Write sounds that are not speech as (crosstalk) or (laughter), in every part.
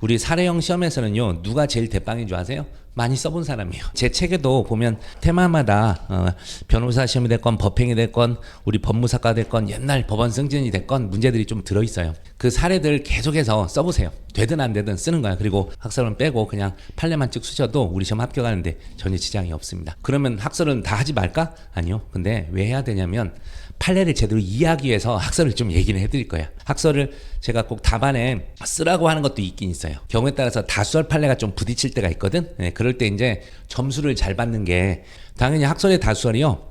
우리 사례형 시험에서는요 누가 제일 대빵인 줄 아세요? 많이 써본 사람이에요. 제 책에도 보면 테마마다 어, 변호사 시험이 됐건 법행이 됐건 우리 법무사가 됐건 옛날 법원 승진이 됐건 문제들이 좀 들어 있어요. 그 사례들 계속해서 써보세요. 되든 안 되든 쓰는 거야. 그리고 학설은 빼고 그냥 판례만 쭉 쓰셔도 우리 시험 합격하는데 전혀 지장이 없습니다. 그러면 학설은 다 하지 말까? 아니요. 근데 왜 해야 되냐면 판례를 제대로 이해하기 위해서 학설을 좀 얘기를 해드릴 거예요. 학설을 제가 꼭 답안에 쓰라고 하는 것도 있긴 있어요. 경우에 따라서 다수설 판례가 좀 부딪힐 때가 있거든. 네, 그럴 때 이제 점수를 잘 받는 게 당연히 학설의 다수설이요.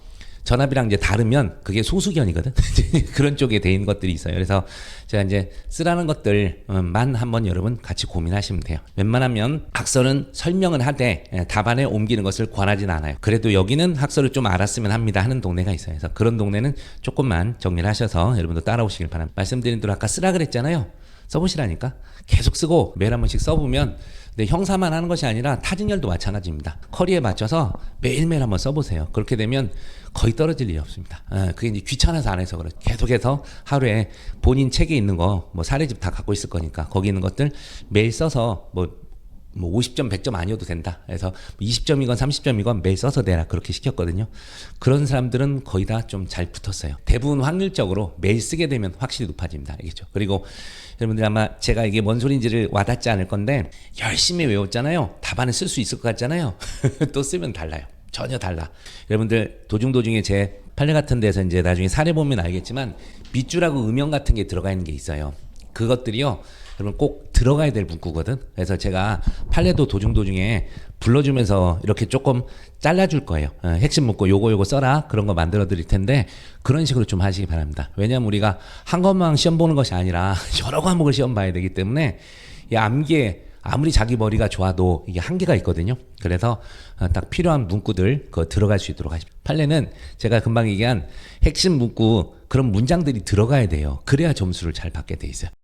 전압이랑 이제 다르면 그게 소수견이거든. (laughs) 그런 쪽에 돼 있는 것들이 있어요. 그래서 제가 이제 쓰라는 것들만 한번 여러분 같이 고민하시면 돼요. 웬만하면 학설은 설명은 하되 예, 답안에 옮기는 것을 권하진 않아요. 그래도 여기는 학설을 좀 알았으면 합니다 하는 동네가 있어요. 그래서 그런 동네는 조금만 정리를 하셔서 여러분도 따라오시길 바랍니다. 말씀드린 대로 아까 쓰라 그랬잖아요. 써보시라니까 계속 쓰고 매일 한 번씩 써보면 근데 형사만 하는 것이 아니라 타진열도 마찬가지입니다. 커리에 맞춰서 매일매일 한번 써보세요. 그렇게 되면 거의 떨어질 일이 없습니다. 예, 그게 이제 귀찮아서 안 해서 그래. 계속해서 하루에 본인 책에 있는 거, 뭐 사례집 다 갖고 있을 거니까 거기 있는 것들 매일 써서 뭐, 뭐 50점, 100점 아니어도 된다. 그래서 20점이건 30점이건 매일 써서 내라. 그렇게 시켰거든요. 그런 사람들은 거의 다 좀 잘 붙었어요. 대부분 확률적으로 매일 쓰게 되면 확실히 높아집니다. 알겠죠? 그리고 여러분들 아마 제가 이게 뭔 소리인지를 와닿지 않을 건데 열심히 외웠잖아요. 답안을 쓸 수 있을 것 같잖아요. (laughs) 또 쓰면 달라요. 전혀 달라. 여러분들 도중 도중에 제 판례 같은 데서 이제 나중에 사례 보면 알겠지만 밑줄하고 음영 같은 게 들어가 있는 게 있어요. 그것들이요. 여러분 꼭 들어가야 될 문구거든. 그래서 제가 판례도 도중 도중에 불러주면서 이렇게 조금 잘라줄 거예요. 어, 핵심 문구 요거 요거 써라 그런 거 만들어 드릴 텐데 그런 식으로 좀 하시기 바랍니다. 왜냐하면 우리가 한 것만 시험 보는 것이 아니라 (laughs) 여러 과목을 시험 봐야 되기 때문에 이 암기에 아무리 자기 머리가 좋아도 이게 한계가 있거든요. 그래서 어, 딱 필요한 문구들 그 들어갈 수 있도록 하십시오. 판례는 제가 금방 얘기한 핵심 문구 그런 문장들이 들어가야 돼요. 그래야 점수를 잘 받게 돼 있어요.